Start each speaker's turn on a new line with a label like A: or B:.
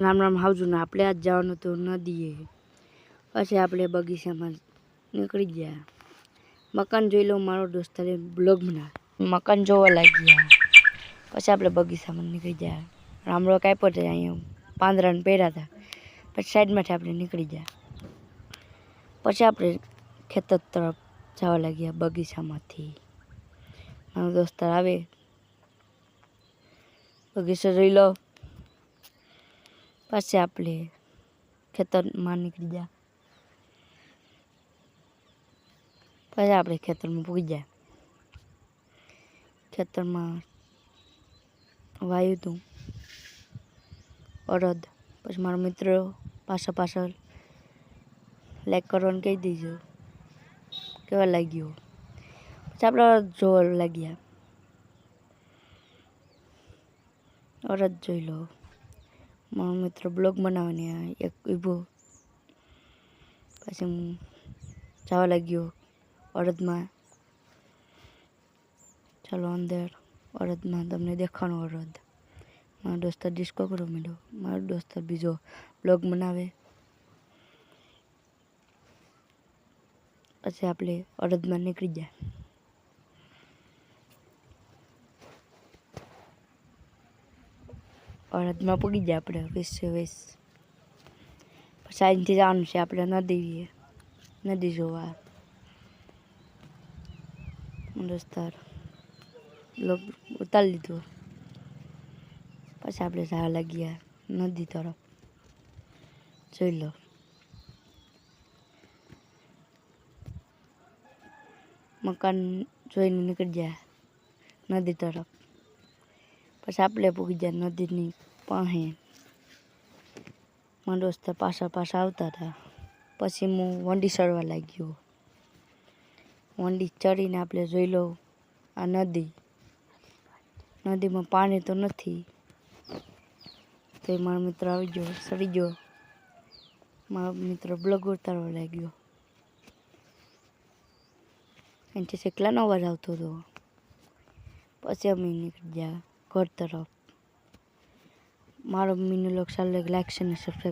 A: રામ રામ આવજો ને આપણે આજ જવાનું હતું નદીએ. પછી આપણે બગીચામાં નીકળી ગયા. મકાન જોઈ લો મારો દોસ્તારે બ્લોગ બનાવે મકાન જોવા લાગ્યા. પછી આપણે બગીચામાં નીકળી ગયા. રામડો કાપ્યો છે અહીંયા પાંદરાને પહેર્યા હતા. પછી સાઈડમાંથી આપણે નીકળી ગયા. પછી આપણે ખેતર તરફ જવા લાગ્યા બગીચામાંથી. મારો દોસ્તાર આવે. બગીચો જોઈ લો. પછી આપણે ખેતરમાં નીકળી જાય પછી આપણે ખેતરમાં પૂગી જાય ખેતરમાં વાયુ હતું અડદ, પછી મારો મિત્ર પાછળ પાછળ લાઈક કરવાનું કહી દીધું કેવા લાગ્યું? પછી આપણે અડદ જોવા લાગ્યા. અડદ જોઈ લો. મારો મિત્ર બ્લોગ બનાવવાની એક ઊભો. પછી હું જવા લાગ્યો અડદમાં. ચાલો અંદર અડદમાં તમને દેખાણો અડદ. મારો દોસ્તાર ડિસ્કો કરો માંડ્યો. મારો દોસ્તાર બીજો બ્લોગ બનાવે. પછી આપણે અડદમાં નીકળી ગયા અડદમાં પૂગી ગયા આપણે વીસે વીસ પછી અહીંથી જવાનું છે આપણે નદી નદી જોવા દોસ્તાર લોક ઉતારી લીધો પછી આપણે જવા લાગ્યા નદી તરફ જોઈ લો મકાન જોઈને નીકળી ગયા નદી તરફ પછી આપણે પૂગી ગયા નદીની પાસે મારા દોસ્ત પાછા પાછા આવતા હતા. પછી હું વંડી ચડવા લાગ્યો. વંડી ચડીને આપણે જોઈ લો આ નદી. નદીમાં પાણી તો નથી. તો મારો મિત્ર આવી ગયો, સડી ગયો. મારો મિત્ર બ્લોગ ઉતારવા લાગ્યો. એનાથી શેકલાનો અવાજ આવતો હતો? પછી અમે નીકળી ગયા. ઘર તરફ મારો મિની લોક સાલ લાઈક અને સબસ્ક્રાઈબ